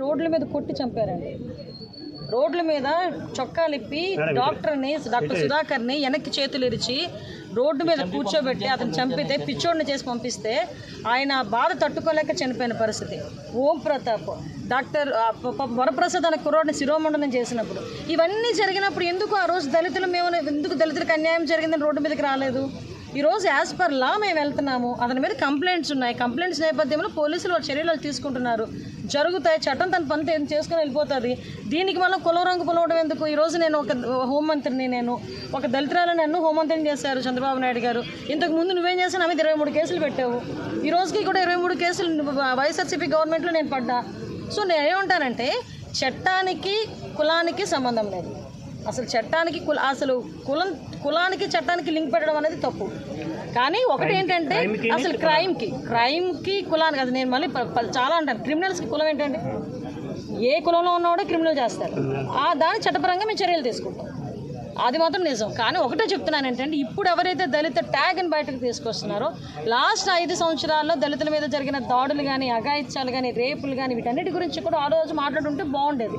రోడ్ల మీద కొట్టి చంపారండి. రోడ్ల మీద చొక్కా ఇప్పి డాక్టర్ని డాక్టర్ సుధాకర్ని వెనక్కి చేతులు ఇరిచి రోడ్డు మీద కూర్చోబెట్టి అతను చంపితే పిచ్చోడిని చేసి పంపిస్తే ఆయన బాధ తట్టుకోలేక చనిపోయిన పరిస్థితి. ఓం ప్రతాప్. డాక్టర్ వరప్రసాద్ అనే కుర్రోడిని శిరోమండనం చేసినప్పుడు. ఇవన్నీ జరిగినప్పుడు ఎందుకు ఆ రోజు దళితులు మేము ఎందుకు దళితులకు అన్యాయం జరిగిందని రోడ్డు మీదకి రాలేదు? ఈరోజు యాజ్ పర్ లా మేము వెళ్తున్నాము. అతని మీద కంప్లైంట్స్ ఉన్నాయి. కంప్లైంట్స్ నేపథ్యంలో పోలీసులు వాళ్ళ చర్యలు తీసుకుంటున్నారు. జరుగుతాయి. చట్టం తన పని చేసుకుని వెళ్ళిపోతుంది. దీనికి మనం కులం రంగు పొలవడం ఎందుకు? ఈరోజు నేను ఒక హోంమంత్రిని నేను ఒక దళితురాలని నన్ను హోంమంత్రిని చేశారు చంద్రబాబు నాయుడు గారు. ఇంతకు ముందు నువ్వేం చేసావు నా మీద ఇరవై మూడు కేసులు పెట్టావు. ఈ రోజుకి కూడా ఇరవై మూడు కేసులు వైఎస్ఆర్సీపీ గవర్నమెంట్లో నేను పడ్డా. సో నేను ఏమంటానంటే చట్టానికి కులానికి సంబంధం లేదు. అసలు చట్టానికి కుల అసలు కులం కులానికి చట్టానికి లింక్ పెట్టడం అనేది తప్పు. కానీ ఒకటి ఏంటంటే అసలు క్రైమ్కి క్రైమ్కి కులానికి అది నేను మళ్ళీ చాలా అంటాను. క్రిమినల్స్కి కులం ఏంటంటే ఏ కులంలో ఉన్నవాడే క్రిమినల్ చేస్తారు. ఆ దాని చట్టపరంగా మేము చర్యలు తీసుకుంటాం. అది మాత్రం నిజం. కానీ ఒకటే చెప్తున్నాను ఏంటంటే ఇప్పుడు ఎవరైతే దళిత ట్యాగ్ని బయటకు తీసుకొస్తున్నారో లాస్ట్ ఐదు సంవత్సరాల్లో దళితుల మీద జరిగిన దాడులు కానీ అఘాయిత్యాలు కానీ రేపులు కానీ వీటన్నిటి గురించి కూడా ఆ రోజు మాట్లాడుంటే బాగుండేది.